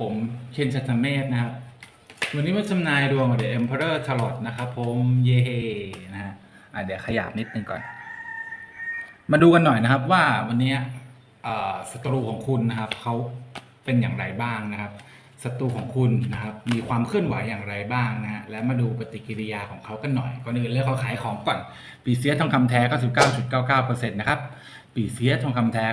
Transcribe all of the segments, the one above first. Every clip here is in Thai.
ผมเคนชัตเมธนะครับ วันนี้มาจำนายดวงกับ The Emperor Tarot นะครับผม เย่นะฮะอะเดี๋ยวขยับนิดนึงก่อน มาดูกันหน่อยนะครับว่าวันนี้ศัตรูของคุณนะครับเขาเป็นอย่างไรบ้างนะครับศัตรูของคุณนะครับมีความเคลื่อนไหวอย่างไรบ้างนะฮะและมาดูปฏิกิริยาของเขากันหน่อยก่อนอื่นเรื่องเขาขายของก่อนปีเสียทองคำแท้ 99.99%นะครับ ปีเสียทองคำแท้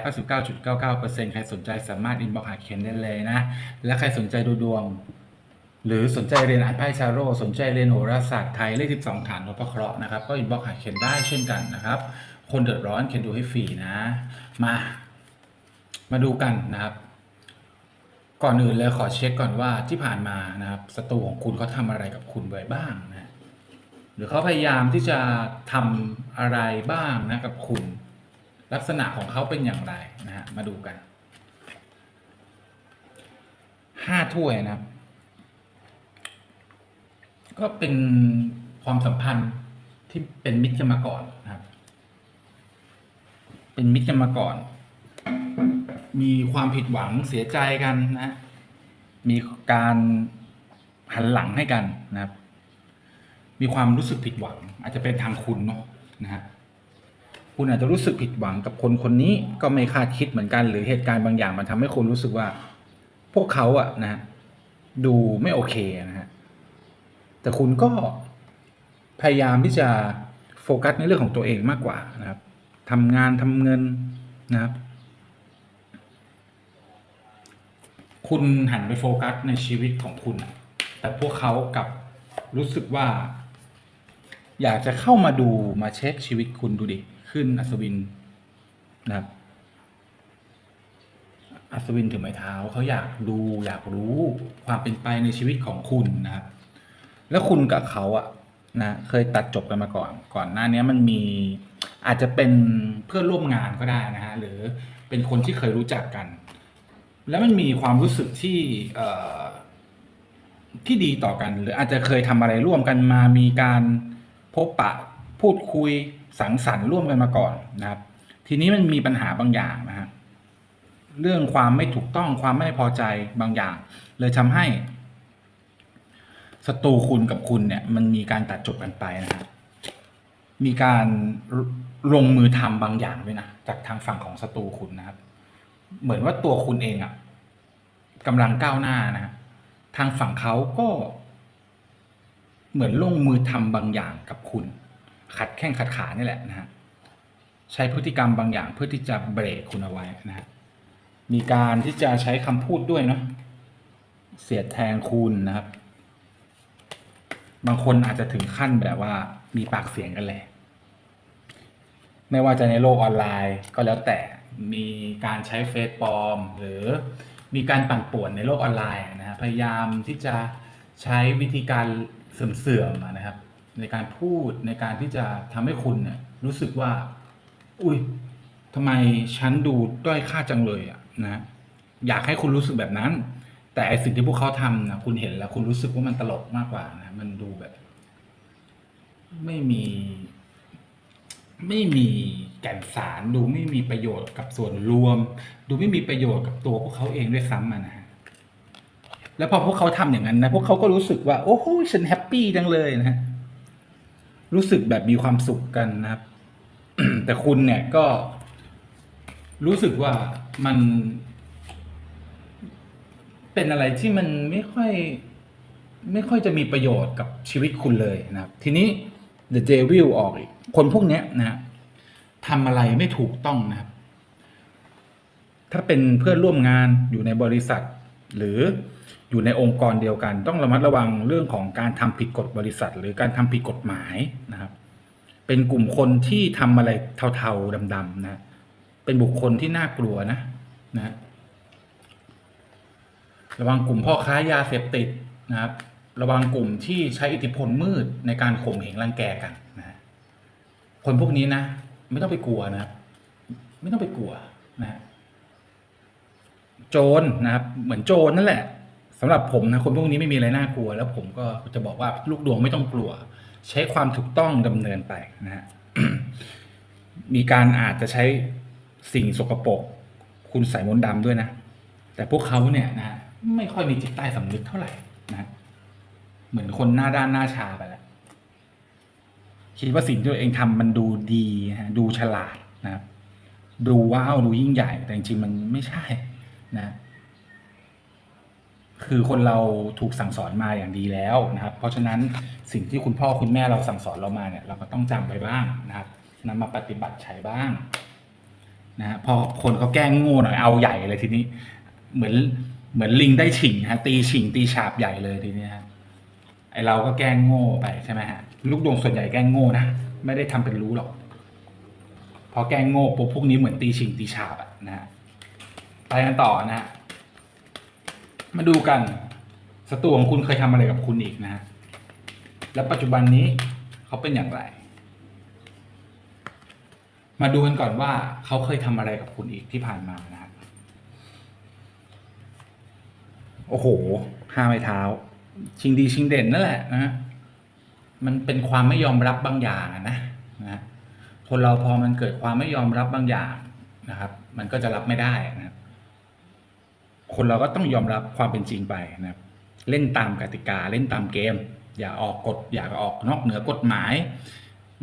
99.99%ใครสนใจสามารถอินบ็อกหาเคนได้เลยนะ และใครสนใจดูดวง หรือสนใจเรียนอ่านไพ่ชาโร่สนใจเรียนโหราศาสตร์ไทยเลข 12 ฐานนพเคราะห์นะครับ ก็อินบ็อกหาเคนได้เช่นกันนะครับ คนเดือดร้อนเคนดูให้ฟรีนะ มา มาดูกันนะครับก่อนอื่นเลยขอเช็คก่อนว่าที่ผ่านมานะครับศัตรูของคุณเขาทำอะไรกับคุณไว้บ้างนะหรือเขาพยายามที่จะทำอะไรบ้างนะกับคุณ ลักษณะของเขาเป็นอย่างไรนะฮะมาดูกันห้าถ้วยนะครับ ก็เป็นความสัมพันธ์ที่เป็นมิตรกันมาก่อนนะครับ เป็นมิตรกันมาก่อน มีความผิดหวังเสียใจกันนะ มีการหันหลังให้กันนะครับ มีความรู้สึกผิดหวัง อาจจะเป็นทางคุณเนาะนะฮะ คุณอาจจะรู้สึกผิดหวังกับคนคนนี้ก็ไม่คาดคิดเหมือนกัน หรือเหตุการณ์บางอย่างมันทำให้คุณรู้สึกว่า พวกเขาอะนะดูไม่โอเคนะฮะแต่คุณก็พยายามที่จะโฟกัสในเรื่องของตัวเองมากกว่านะครับทำงานทำเงินนะครับ คุณหันไปโฟกัสในชีวิตของคุณ แต่พวกเขากับรู้สึกว่า อยากจะเข้ามาดูมาเช็คชีวิตคุณดูดิ ขึ้นอัศวินนะครับ อัศวินถือไม้เท้าเขาอยากดูอยากรู้ความเป็นไปในชีวิตของคุณนะครับ แล้วคุณกับเขาอะนะเคยตัดจบกันมาก่อน ก่อนหน้านี้มันมีอาจจะเป็นเพื่อนร่วมงานก็ได้นะฮะหรือเป็นคนที่เคยรู้จักกัน แล้วมันมีความรู้สึกที่เอที่ดีต่อกัน หรืออาจจะเคยทำอะไรร่วมกันมามีการพบปะพูดคุย สังสรรค์ร่วมกันมาก่อนนะครับ ทีนี้มันมีปัญหาบางอย่างนะฮะเรื่องความไม่ถูกต้องความไม่พอใจบางอย่าง เลยทำให้ศัตรูคุณกับคุณเนี่ย มันมีการตัดจบกันไปนะครับมีการลงมือทำบางอย่างด้วยนะจากทางฝั่งของศัตรูคุณนะครับ เหมือนว่าตัวคุณเองอะกำลังก้าวหน้านะฮะทางฝั่งเขาก็ เหมือนลงมือทำบางอย่างกับคุณ ขัดแข้งขัดขานี่แหละนะฮะใช้พฤติกรรมบางอย่างเพื่อที่จะเบรกคุณเอาไว้นะฮะมีการที่จะใช้คำพูดด้วยเนาะเสียดแทงคุณนะครับ บางคนอาจจะถึงขั้นแบบว่ามีปากเสียงกันเลย ไม่ว่าจะในโลกออนไลน์ก็แล้วแต่มีการใช้เฟซปลอม หรือมีการปั่นป่วนในโลกออนไลน์นะฮะพยายามที่จะใช้วิธีการเสื่อมๆนะครับ ในการพูดในการที่จะทำให้คุณเนี่ยรู้สึกว่า อุ้ยทำไมฉันดูด้อยค่าจังเลยอะนะอยากให้คุณรู้สึกแบบนั้น แต่ไอสิ่งที่พวกเขาทำนะคุณเห็นแล้ว คุณรู้สึกว่ามันตลกมากกว่านะมันดูแบบ ไม่มี ไม่มีแก่นสารดูไม่มีประโยชน์กับส่วนรวม ดูไม่มีประโยชน์กับตัวพวกเขาเองด้วยซ้ำนะฮะแล้วพอพวกเขาทำอย่างนั้นนะพวกเขาก็รู้สึกว่า โอ้โหฉันแฮปปี้จังเลยนะฮะ รู้สึกแบบมีความสุขกันนะครับ แต่คุณเนี่ยก็ รู้สึกว่ามัน เป็นอะไรที่มันไม่ค่อย ไม่ค่อยจะมีประโยชน์กับชีวิตคุณเลยนะครับ ทีนี้ The Devil ออกอีก คนพวกเนี้ยนะทำอะไรไม่ถูกต้องนะครับ ถ้าเป็นเพื่อนร่วมงานอยู่ในบริษัท หรือ อยู่ในองค์กรเดียวกัน ต้องระมัดระวังเรื่องของการทำผิดกฎบริษัท หรือการทำผิดกฎหมายนะครับ เป็นกลุ่มคนที่ทำอะไรเทาๆดำๆนะเป็นบุคคลที่น่ากลัวนะนะระวังกลุ่มพ่อค้ายาเสพติดนะครับ ระวังกลุ่มที่ใช้อิทธิพลมืดในการข่มเหงรังแกกันนะคนพวกนี้นะ ไม่ต้องไปกลัวนะไม่ต้องไปกลัวนะฮะโจรนะครับ เหมือนโจรนั่นแหละ สำหรับผมนะคนพวกนี้ไม่มีอะไรน่ากลัว แล้วผมก็จะบอกว่าลูกดวงไม่ต้องกลัว ใช้ความถูกต้องดำเนินไปนะฮะมีการอาจจะใช้สิ่งสกปรกคุณใส่มนต์ดำด้วยนะ แต่พวกเขาเนี่ยนะไม่ค่อยมีจิตใต้สำนึกเท่าไหร่นะเหมือนคนหน้าด้านหน้าชาไปแล้วคิดว่าสิ่งที่ตัวเองทำมันดูดีนะฮะดูฉลาดนะครับดูว้าวดูยิ่งใหญ่แต่จริงๆมันไม่ใช่นะ คือคนเราถูกสั่งสอนมาอย่างดีแล้วนะครับ เพราะฉะนั้นสิ่งที่คุณพ่อคุณแม่เราสั่งสอนเรามาเนี่ยเราก็ต้องจำไปบ้างนะครับนำมาปฏิบัติใช้บ้างนะฮะพอคนเขาแกล้งโง่หน่อยเอาใหญ่เลยทีนี้ เหมือนเหมือนลิงได้ฉิงฮะตีฉิงตีฉาบใหญ่เลยทีนี้ฮะไอเราก็แกล้งโง่ไปใช่ไหมฮะลูกดวงส่วนใหญ่แกล้งโง่นะไม่ได้ทำเป็นรู้หรอกพอแกล้งโง่ปุ๊บพวกนี้เหมือนตีฉิงตีฉาบอะนะฮะไปกันต่อนะฮะ มาดูกันศัตรูของคุณเคยทำอะไรกับคุณอีกนะฮะและปัจจุบันนี้เขาเป็นอย่างไร มาดูกันก่อนว่าเขาเคยทำอะไรกับคุณอีกที่ผ่านมานะครับโอ้โหห้าไม้เท้า ชิงดีชิงเด่นนั่นแหละนะมันเป็นความไม่ยอมรับบางอย่างนะนะฮะคนเราพอมันเกิดความไม่ยอมรับบางอย่างนะครับ มันก็จะรับไม่ได้นะ คนเราก็ต้องยอมรับความเป็นจริงไปนะครับเล่นตามกติกาเล่นตามเกม อย่าออกกฎอย่าออกนอกเหนือกฎหมาย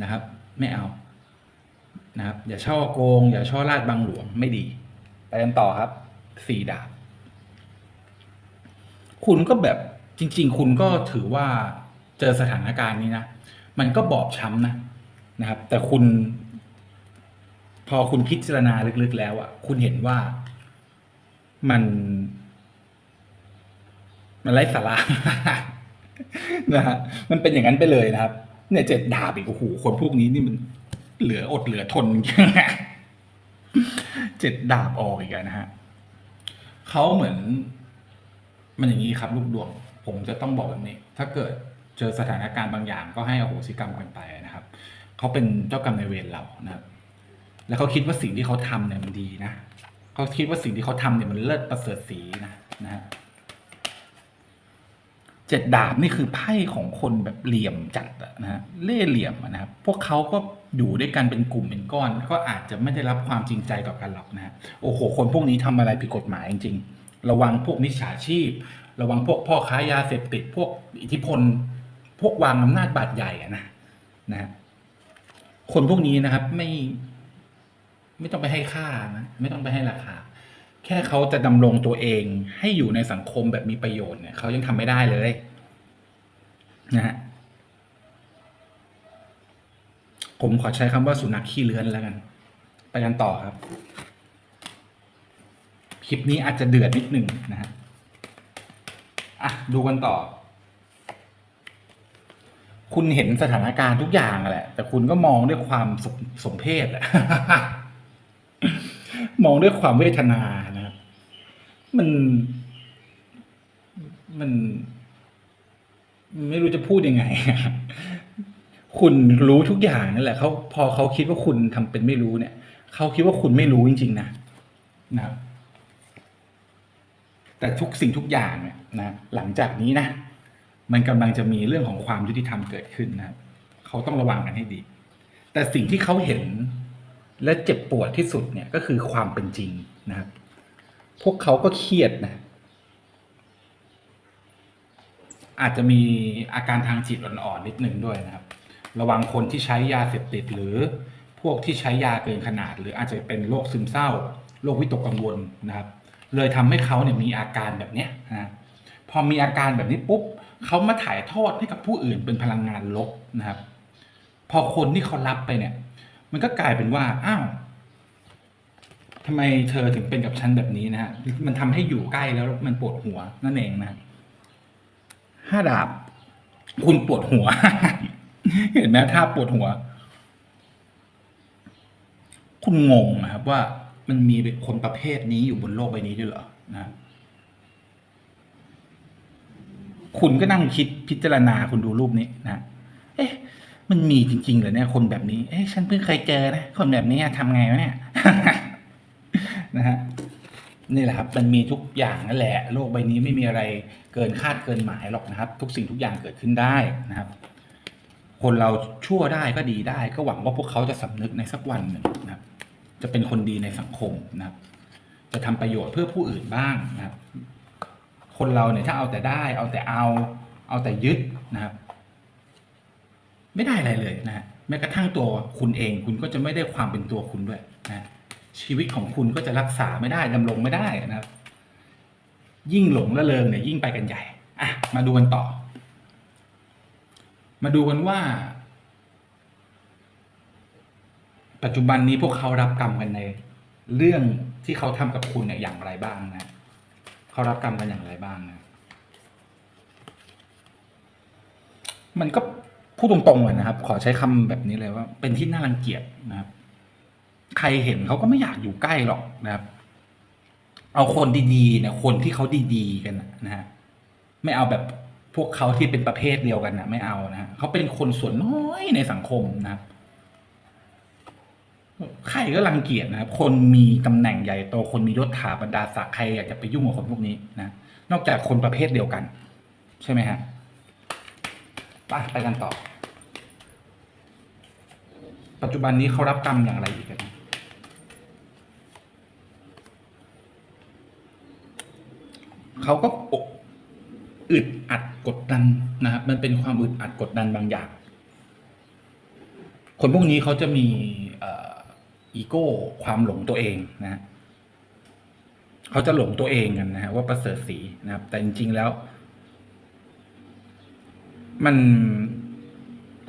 นะครับ ไม่เอานะครับ อย่าช่อโกง อย่าช่อราดบังหลวงไม่ดี ไปกันต่อครับสี่ดาบ คุณก็แบบจริง ๆ คุณก็ถือว่าเจอสถานการณ์นี้นะมันก็บอบช้ำนะนะครับ แต่คุณ พอคุณพิจารณาลึกๆแล้วอะคุณเห็นว่า มัน มันไร้สาระนะฮะมันเป็นอย่างนั้นไปเลยนะครับ เนี่ยเจ็ดดาบอีกโอ้โหคนพวกนี้นี่มันเหลืออดเหลือทนจริงเจ็ดดาบออกอีกนะฮะเขาเหมือน มันอย่างนี้ครับ ลูกดวง ผมจะต้องบอกแบบนี้ ถ้าเกิดเจอสถานการณ์บางอย่างก็ให้อโหสิกรรมกันไปนะครับเขาเป็นเจ้ากรรมในเวรเรานะครับ แล้วเขาคิดว่าสิ่งที่เขาทำเนี่ยมันดีนะ เขาคิดว่าสิ่งที่เขาทำเนี่ยมันเลิศประเสริฐสีนะนะฮะเจ็ดดาบนี่คือไพ่ของคนแบบเหลี่ยมจัดนะฮะเล่เหลี่ยมอะนะครับ พวกเขาก็อยู่ด้วยกันเป็นกลุ่มเป็นก้อน ก็อาจจะไม่ได้รับความจริงใจต่อกันหรอกนะฮะโอ้โห คนพวกนี้ทำอะไรผิดกฎหมายจริงๆ ระวังพวกมิจฉาชีพ ระวังพวกพ่อค้ายาเสพติด พวกอิทธิพล พวกวางอำนาจบาดใหญ่อะนะนะฮะคนพวกนี้นะครับไม่ ไม่ต้องไปให้ค่านะไม่ต้องไปให้ราคา แค่เขาจะดำรงตัวเองให้อยู่ในสังคมแบบมีประโยชน์เนี่ยเขายังทำไม่ได้เลยนะฮะผมขอใช้คำว่าสุนัขขี้เลื้อนแล้วกัน ไปกันต่อครับ คลิปนี้อาจจะเดือดนิดหนึ่งนะฮะอะดูกันต่อ คุณเห็นสถานการณ์ทุกอย่างแหละ แต่คุณก็มองด้วยความสมสมเพศแหละ องด้วยความเวทนานะครับมัน มัน ไม่รู้จะพูดยังไง คุณรู้ทุกอย่างนั่นแหละเขาพอเขาคิดว่าคุณทำเป็นไม่รู้เนี่ยเขาคิดว่าคุณไม่รู้จริง ๆ นะนะครับแต่ทุกสิ่งทุกอย่างเนี่ยนะหลังจากนี้นะมันกำลังจะมีเรื่องของความยุติธรรมเกิดขึ้นนะเขาต้องระวังกันให้ดี แต่สิ่งที่เขาเห็น และเจ็บปวดที่สุดเนี่ยก็คือความเป็นจริงนะครับ พวกเขาก็เครียดนะอาจจะมีอาการทางจิตอ่อนๆนิดนึงด้วยนะครับ ระวังคนที่ใช้ยาเสพติดหรือพวกที่ใช้ยาเกินขนาด หรืออาจจะเป็นโรคซึมเศร้าโรควิตกกังวลนะครับ เลยทำให้เขาเนี่ยมีอาการแบบเนี้ยนะพอมีอาการแบบนี้ปุ๊บเขามาถ่ายทอดให้กับผู้อื่นเป็นพลังงานลบนะครับ พอคนที่เขารับไปเนี่ย มันก็กลายเป็นว่าอ้าวทำไมเธอถึงเป็นกับฉันแบบนี้นะฮะมันทำให้อยู่ใกล้แล้วมันปวดหัวนั่นเองนะห้าดาบ คุณปวดหัว เห็นไหมถ้าปวดหัว คุณงงนะครับว่ามันมีคนประเภทนี้อยู่บนโลกใบนี้ด้วยเหรอนะคุณก็นั่งคิดพิจารณาคุณดูรูปนี้นะ เอ๊ะ มันมีจริงๆเหรอเนี่ยคนแบบนี้ เอ๊ะฉันเพิ่งเคยเจอนะคนแบบนี้ทำไงวะเนี่ยนะฮะนี่แหละครับ มันมีทุกอย่างนั่นแหละ โลกใบนี้ไม่มีอะไรเกินคาดเกินหมายหรอกนะครับ ทุกสิ่งทุกอย่างเกิดขึ้นได้นะครับ คนเราชั่วได้ก็ดีได้ ก็หวังว่าพวกเขาจะสำนึกในสักวันหนึ่งนะครับ จะเป็นคนดีในสังคมนะครับ จะทำประโยชน์เพื่อผู้อื่นบ้างนะครับ คนเราเนี่ยถ้าเอาแต่ได้ เอาแต่เอา เอาแต่ยึดนะครับ ไม่ได้อะไรเลยนะฮะแม้กระทั่งตัวคุณเองคุณก็จะไม่ได้ความเป็นตัวคุณด้วยนะฮะชีวิตของคุณก็จะรักษาไม่ได้ดำรงไม่ได้นะครับ ยิ่งหลงละเลงเนี่ยยิ่งไปกันใหญ่อะมาดูกันต่อ มาดูกันว่า ปัจจุบันนี้พวกเขารับกรรมกันใน เรื่องที่เขาทำกับคุณเนี่ยอย่างไรบ้างนะเขารับกรรมกันอย่างไรบ้างนะมันก็ พูดตรงๆเลยนะครับ ขอใช้คำแบบนี้เลยว่า เป็นที่น่ารังเกียจนะครับ ใครเห็นเขาก็ไม่อยากอยู่ใกล้หรอกนะครับ เอาคนดีๆเนี่ยคนที่เขาดีๆกันนะฮะไม่เอาแบบพวกเขาที่เป็นประเภทเดียวกันนะไม่เอานะเขาเป็นคนส่วนน้อยในสังคมนะครับใครก็รังเกียจนะครับ คนมีตำแหน่งใหญ่โตคนมียศถาบรรดาศักดิ์ใครอยากจะไปยุ่งกับคนพวกนี้นะนอกจากคนประเภทเดียวกัน ใช่ไหมฮะไปไปกันต่อ ปัจจุบันนี้เขารับกรรมอย่างไรอีกกันะเขาก็อกอึดอัดกดดันนะครับ มันเป็นความอึดอัดกดดันบางอย่าง คนพวกนี้เขาจะมีอีโก้ความหลงตัวเองนะเขาจะหลงตัวเองกันนะฮะว่าประเสริฐสีนะครับ แต่จริง ๆ แล้ว มัน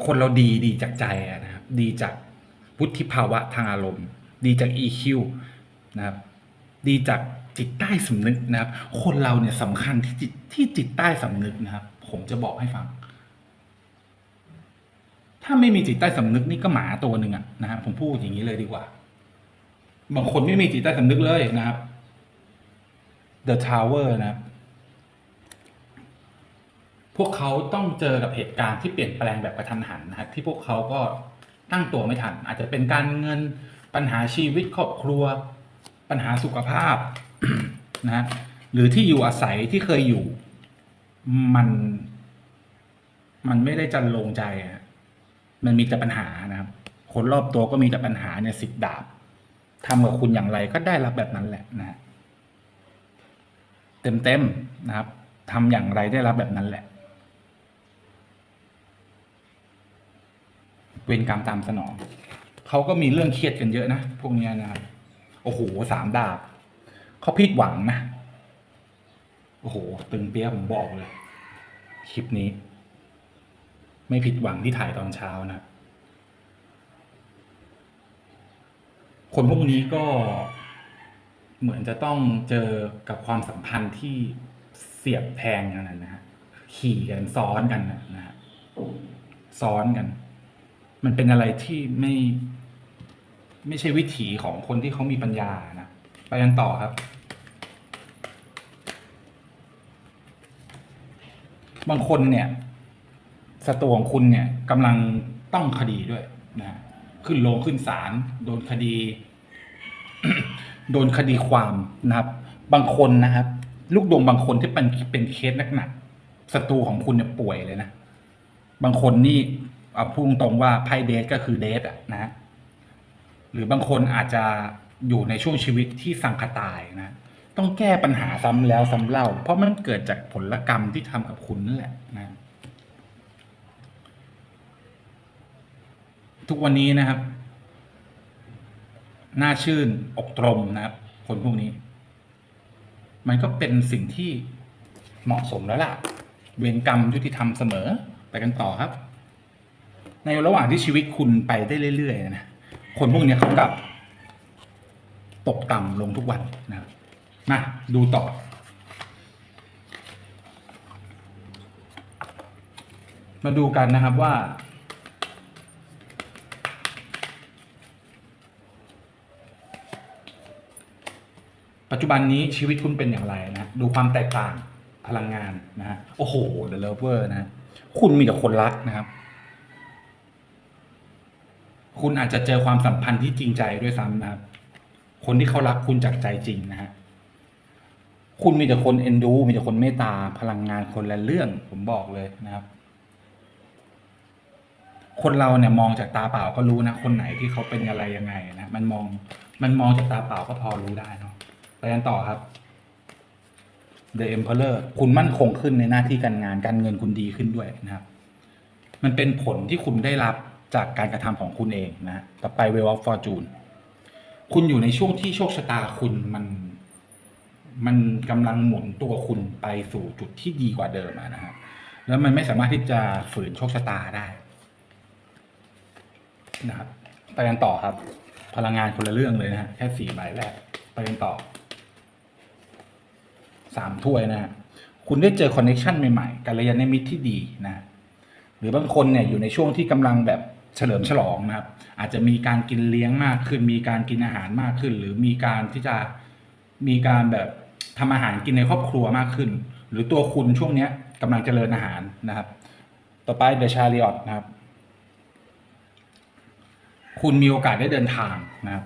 คนเราดีดีจากใจนะครับ ดีจากวุฒิภาวะทางอารมณ์ ดีจาก EQ นะครับ ดีจากจิตใต้สำนึกนะครับ คนเราเนี่ยสำคัญที่จิตที่จิตใต้สำนึกนะครับ ผมจะบอกให้ฟัง ถ้าไม่มีจิตใต้สำนึกนี่ก็หมาตัวหนึ่งอะนะฮะผมพูดอย่างนี้เลยดีกว่า บางคนไม่มีจิตใต้สำนึกเลยนะครับ The Tower นะครับพวกเขาต้องเจอกับเหตุการณ์ที่เปลี่ยนแปลงแบบกระทันหันนะครับที่พวกเขาก็ ตั้งตัวไม่ทัน อาจจะเป็นการเงินปัญหาชีวิตครอบครัว ปัญหาสุขภาพนะฮะหรือที่อยู่อาศัยที่เคยอยู่ มัน มันไม่ได้จันลงใจอะมันมีแต่ปัญหานะครับ คนรอบตัวก็มีแต่ปัญหาเนี่ยสิบดาบทำกับคุณอย่างไรก็ได้รับแบบนั้นแหละนะฮะเต็มๆนะครับทำอย่างไรได้รับแบบนั้นแหละ เวรกรรมตามสนอง เขาก็มีเรื่องเครียดกันเยอะนะ พวกเนี้ยนะครับ โอ้โหสามดาบ เขาผิดหวังนะ โอ้โห ตึงเปี้ยผมบอกเลย คลิปนี้ ไม่ผิดหวังที่ถ่ายตอนเช้านะ คนพวกนี้ก็เหมือนจะต้องเจอกับความสัมพันธ์ที่เสียบแทงกันนะฮะขี่กันซ้อนกันนะนะฮะซ้อนกัน มันเป็นอะไรที่ไม่ ไม่ใช่วิถีของคนที่เขามีปัญญานะไปกันต่อครับ บางคนเนี่ยศัตรูของคุณเนี่ยกำลังต้องคดีด้วยนะฮะขึ้นโรงขึ้นศาลโดนคดี โดนคดีความนะครับ บางคนนะครับ ลูกดวงบางคนที่เป็นเป็นเคสหนักๆศัตรูของคุณเนี่ยป่วยเลยนะ บางคนนี่ เอาพูดตรงว่าไพ่เดทก็คือเดทอะนะ หรือบางคนอาจจะอยู่ในช่วงชีวิตที่สังคตายนะ ต้องแก้ปัญหาซ้ำแล้วซ้ำเล่า เพราะมันเกิดจากผลกรรมที่ทำกับคุณนั่นแหละนะ ทุกวันนี้นะครับ หน้าชื่นอกตรมนะครับ คนพวกนี้ มันก็เป็นสิ่งที่เหมาะสมแล้วล่ะ เวรกรรมยุติธรรมเสมอไปกันต่อครับ ในระหว่างที่ชีวิตคุณไปได้เรื่อยๆนะคนพวกนี้เขากลับ ตกต่ำลงทุกวันนะมาดูต่อ มาดูกันนะครับว่า ปัจจุบันนี้ชีวิตคุณเป็นอย่างไรนะ ดูความแตกต่างพลังงานนะฮะโอ้โห The Lover นะ คุณมีแต่คนรักนะครับ คุณอาจจะเจอความสัมพันธ์ที่จริงใจด้วยซ้ำนะครับ คนที่เขารักคุณจากใจจริงนะฮะคุณมีแต่คนเอ็นดู มีแต่คนเมตตาพลังงานคนละเรื่อง ผมบอกเลยนะครับ คนเราเนี่ยมองจากตาเปล่าก็รู้นะ คนไหนที่เขาเป็นอะไรยังไงนะมันมองมันมองจากตาเปล่าก็พอรู้ได้เนาะไปกันต่อครับ The Emperor คุณมั่นคงขึ้นในหน้าที่การงานการเงินคุณดีขึ้นด้วยนะครับ มันเป็นผลที่คุณได้รับ จากการกระทำของคุณเองนะต่อไป Wheel of Fortune คุณอยู่ในช่วงที่โชคชะตาคุณมันมันกำลังหมุนตัวคุณไปสู่จุดที่ดีกว่าเดิมนะฮะแล้วมันไม่สามารถที่จะฝืนโชคชะตาได้นะครับไปกันต่อครับ พลังงานคนละเรื่องเลยนะฮะแค่สี่ใบแรกไปกันต่อสามถ้วยนะฮะคุณได้เจอคอนเน t ชันใหม่ๆกัลยาณมิตรที่ดีนะ หรือบางคนเนี่ยอยู่ในช่วงที่กำลังแบบ เฉลิมฉลองนะครับ อาจจะมีการกินเลี้ยงมากขึ้น มีการกินอาหารมากขึ้น หรือมีการที่จะมีการแบบทำอาหารกินในครอบครัวมากขึ้น หรือตัวคุณช่วงเนี้ยกำลังเจริญอาหารนะครับ ต่อไปเดชาริออตนะครับ คุณมีโอกาสได้เดินทางนะครับ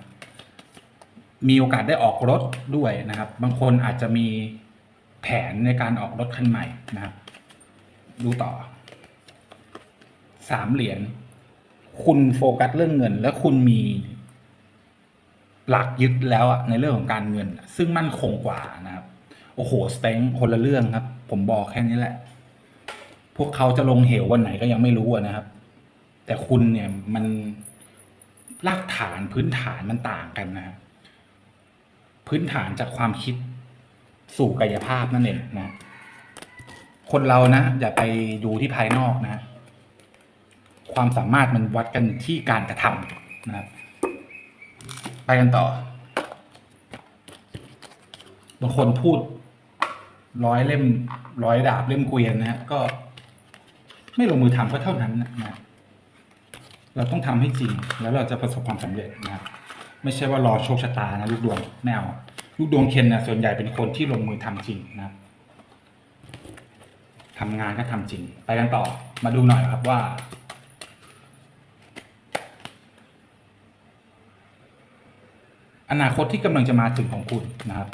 มีโอกาสได้ออกรถด้วยนะครับ บางคนอาจจะมีแผนในการออกรถคันใหม่นะครับ ดูต่อสามเหรียญ คุณโฟกัสเรื่องเงิน และคุณมี หลักยึดแล้วอะในเรื่องของการเงิน ซึ่งมั่นคงกว่านะครับ โอ้โหสเต็งคนละเรื่องครับ ผมบอกแค่นี้แหละ พวกเขาจะลงเหววันไหนก็ยังไม่รู้นะครับ แต่คุณเนี่ยมันรากฐานพื้นฐานมันต่างกันนะครับพื้นฐานจากความคิดสู่กายภาพนั่นเองนะ คนเรานะอย่าไปดูที่ภายนอกนะ ความสามารถมันวัดกันที่การกระทำนะครับ ไปกันต่อบางคนพูดร้อยเล่มร้อยดาบเล่มเกวียนนะฮะก็ ไม่ลงมือทำก็เท่านั้นนะเราต้องทำให้จริงแล้วเราจะประสบความสำเร็จนะครับไม่ใช่ว่ารอโชคชะตานะลูกดวงไม่เอาลูกดวงเคนนะส่วนใหญ่เป็นคนที่ลงมือทำจริงนะครับทำงานก็ทำจริง ไปกันต่อมาดูหน่อยครับว่า อนาคตที่กำลังจะมาถึงของคุณนะครับ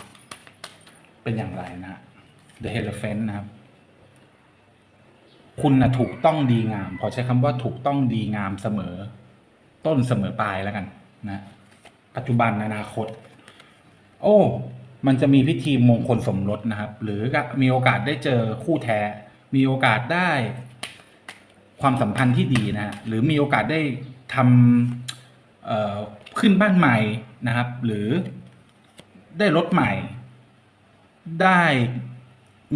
เป็นอย่างไรนะฮะ The Elephant นะครับ คุณนะถูกต้องดีงาม พอใช้คำว่าถูกต้องดีงามเสมอ ต้นเสมอปลายแล้วกันนะปัจจุบันอนาคต โอ้ มันจะมีพิธีมงคลสมรสนะครับ หรือมีโอกาสได้เจอคู่แท้ มีโอกาสได้ความสัมพันธ์ที่ดีนะฮะหรือมีโอกาสได้ทำ ขึ้นบ้านใหม่นะครับ หรือได้รถใหม่ ได้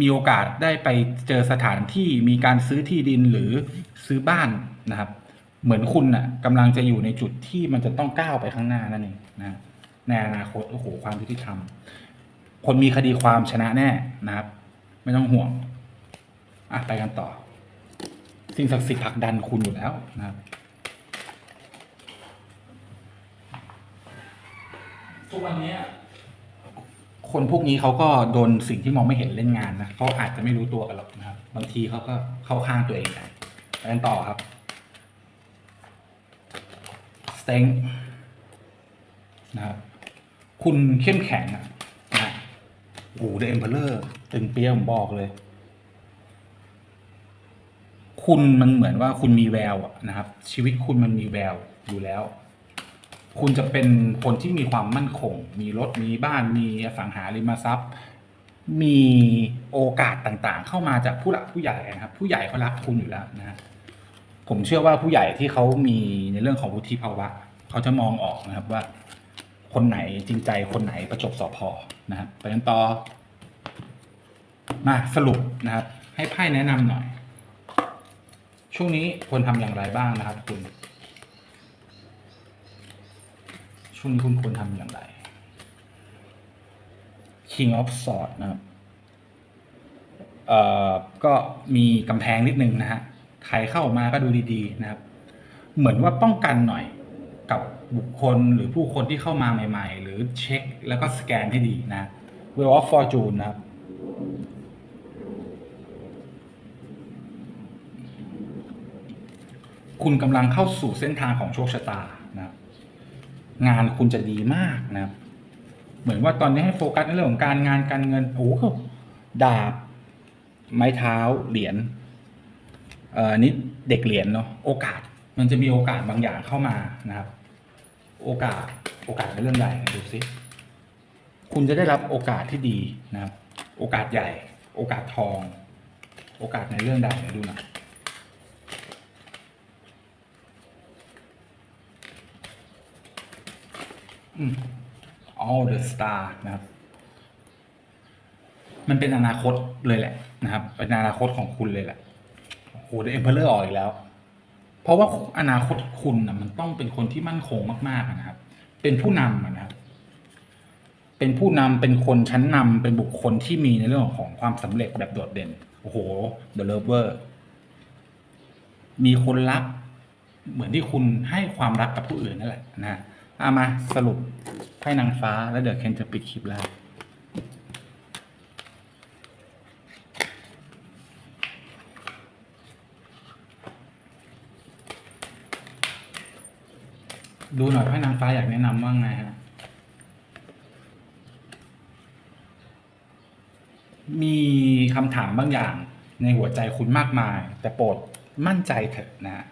มีโอกาสได้ไปเจอสถานที่มีการซื้อที่ดินหรือซื้อบ้านนะครับ เหมือนคุณน่ะกำลังจะอยู่ในจุดที่มันจะต้องก้าวไปข้างหน้านั่นเองนะในอนาคตโอ้โหความยุติธรรมคนมีคดีความชนะแน่นะครับ ไม่ต้องห่วงอะไปกันต่อ สิ่งศักดิ์สิทธิ์ผลักดันคุณอยู่แล้วนะครับ ทุกวันนี้คนพวกนี้เขาก็โดนสิ่งที่มองไม่เห็นเล่นงานนะเขาอาจจะไม่รู้ตัวกันหรอกนะครับ บางทีเขาก็เข้าข้างตัวเองได้ไปกันต่อครับสเต็งนะครับคุณเข้มแข็งอะนะโอ้เดอะเอ็มเพลเลอร์ตึงเปี้ยผมบอกเลย คุณมันเหมือนว่าคุณมีแววอะนะครับ ชีวิตคุณมันมีแววอยู่แล้ว คุณจะเป็นคนที่มีความมั่นคง มีรถ มีบ้าน มีอสังหาริมทรัพย์ มีโอกาสต่างๆ เข้ามาจากผู้หลักผู้ใหญ่นะครับ ผู้ใหญ่เขารักคุณอยู่แล้วนะฮะผมเชื่อว่าผู้ใหญ่ที่เขามีในเรื่องของวุฒิภาวะเขาจะมองออกนะครับว่า คนไหนจริงใจคนไหนประจบสอพอนะครับไปกันต่อมาสรุปนะครับ ให้ไพ่แนะนำหน่อย ช่วงนี้ควรทำอย่างไรบ้างนะครับ คุณ ช่วงนี้คุณควรทำอย่างไร King of Swords นะครับเอ่อก็มีกำแพงนิดนึงนะฮะใครเข้ามาก็ดูดีๆนะครับ เหมือนว่าป้องกันหน่อยกับบุคคลหรือผู้คนที่เข้ามาใหม่ ๆ หรือเช็คแล้วก็สแกนให้ดีนะ Wheel of Fortune นะครับคุณกำลังเข้าสู่เส้นทางของโชคชะตา งานคุณจะดีมากนะครับ เหมือนว่าตอนนี้ให้โฟกัสในเรื่องของการงานการเงินโอ้โหดาบ ไม้เท้าเหรียญเอ่อนี่เด็กเหรียญเนาะโอกาส มันจะมีโอกาสบางอย่างเข้ามานะครับ โอกาสโอกาสเป็นเรื่องใหญ่ดูสิคุณจะได้รับโอกาสที่ดีนะครับ โอกาสใหญ่ โอกาสทอง โอกาสในเรื่องใดดูหน่อยอืม all the star นะครับ มันเป็นอนาคตเลยแหละนะครับ เป็นอนาคตของคุณเลยแหละโอ้โหเดอะเอ็มเพลเลอร์ออกอีกแล้ว เพราะว่าอนาคตคุณนะมันต้องเป็นคนที่มั่นคงมาก ๆนะครับ เป็นผู้นำนะครับ เป็นผู้นำเป็นคนชั้นนำเป็นบุคคลที่มีในเรื่องของความสำเร็จแบบโดดเด่น โอ้โห The Lover มีคนรัก เหมือนที่คุณให้ความรักกับผู้อื่นนั่นแหละนะฮะ เอามาสรุปให้นางฟ้าแล้วเดี๋ยวเคนจะปิดคลิปแล้วดูหน่อยให้นางฟ้าอยากแนะนำว่าไงฮะ มีคำถามบางอย่างในหัวใจคุณมากมาย แต่โปรดมั่นใจเถอะนะฮะ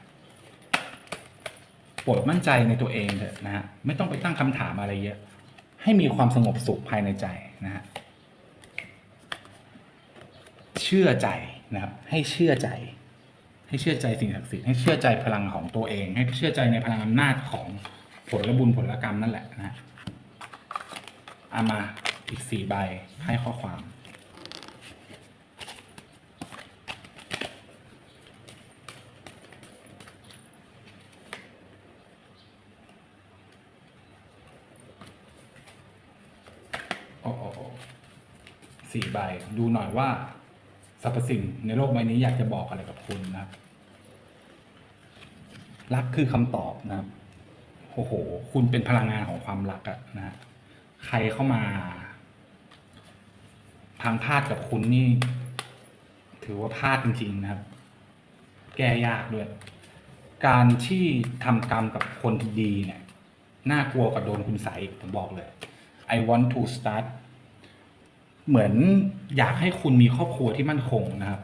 ปรดมั่นใจในตัวเองเถอะนะฮะไม่ต้องไปตั้งคำถามอะไรเยอะ ให้มีความสงบสุขภายในใจนะฮะเชื่อใจนะครับ ให้เชื่อใจ ให้เชื่อใจสิ่งศักดิ์สิทธิ์ให้เชื่อใจพลังของตัวเอง ให้เชื่อใจในพลังอำนาจของผลบุญผลกรรมนั่นแหละนะเอามาอีกสี่ใบให้ข้อความ โอ้โอ้โอ้ สี่ใบ ดูหน่อยว่าสรรพสิ่งในโลกใบนี้อยากจะบอกอะไรกับคุณนะครับ รักคือคำตอบนะครับโอ้โห คุณเป็นพลังงานของความรักอะนะฮะใครเข้ามาพังพลาดกับคุณนี่ ถือว่าพลาดจริง ๆ นะครับ แก้ยากด้วย การที่ทำกรรมกับคนดีเนี่ยน่ากลัวกว่าโดนคุณใสอีกผมบอกเลย I want to start เหมือนอยากให้คุณมีครอบครัวที่มั่นคงนะครับ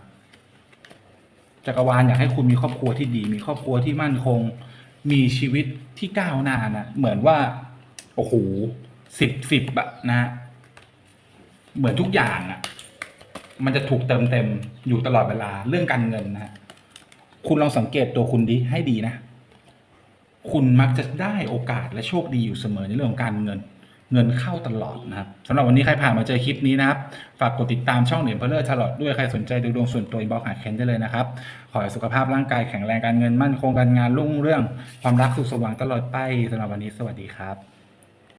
จักรวาลอยากให้คุณมีครอบครัวที่ดี มีครอบครัวที่มั่นคง มีชีวิตที่ก้าวหน้านะเหมือนว่าโอ้โหสิบสิบอะนะ เหมือนทุกอย่างอะมันจะถูกเติมเต็มอยู่ตลอดเวลาเรื่องการเงินนะคุณลองสังเกตตัวคุณดีให้ดีนะ คุณมักจะได้โอกาสและโชคดีอยู่เสมอในเรื่องของการเงิน เงินเข้าตลอดนะครับสำหรับวันนี้ใครผ่านมาเจอคลิปนี้นะครับ ฝากกดติดตามช่องเหรียญเพลเลอร์ตลอดด้วยใครสนใจดูดวงส่วนตัวอินบ็อกหาเคนได้เลยนะครับ ขอให้สุขภาพร่างกายแข็งแรงการเงินมั่นคงการงานรุ่งเรื่องความรักสุขสว่างตลอดไปสำหรับวันนี้สวัสดีครับ